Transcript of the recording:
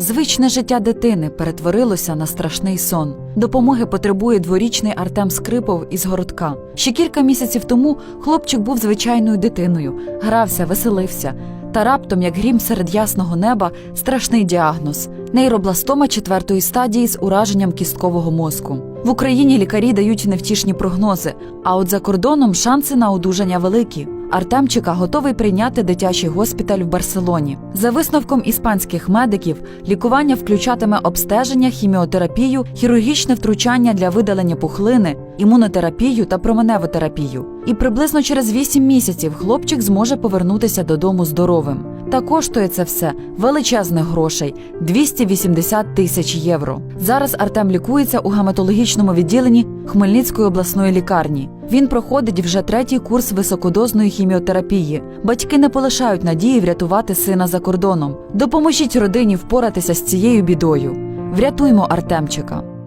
Звичне життя дитини перетворилося на страшний сон. Допомоги потребує дворічний Артем Скрипов із городка. Ще кілька місяців тому хлопчик був звичайною дитиною, грався, веселився. Та раптом, як грім серед ясного неба, страшний діагноз нейробластома четвертої стадії з ураженням кісткового мозку. В Україні лікарі дають невтішні прогнози, а от за кордоном шанси на одужання великі. Артемчика готовий прийняти дитячий госпіталь в Барселоні. За висновком іспанських медиків, лікування включатиме обстеження, хіміотерапію, хірургічне втручання для видалення пухлини, імунотерапію та променеву терапію. І приблизно через 8 місяців хлопчик зможе повернутися додому здоровим. Та коштує це все величезних грошей 280 тисяч євро. Зараз Артем лікується у гематологічному відділенні Хмельницької обласної лікарні. Він проходить вже третій курс високодозної хіміотерапії. Батьки не полишають надії врятувати сина за кордоном. Допоможіть родині впоратися з цією бідою. Врятуймо Артемчика.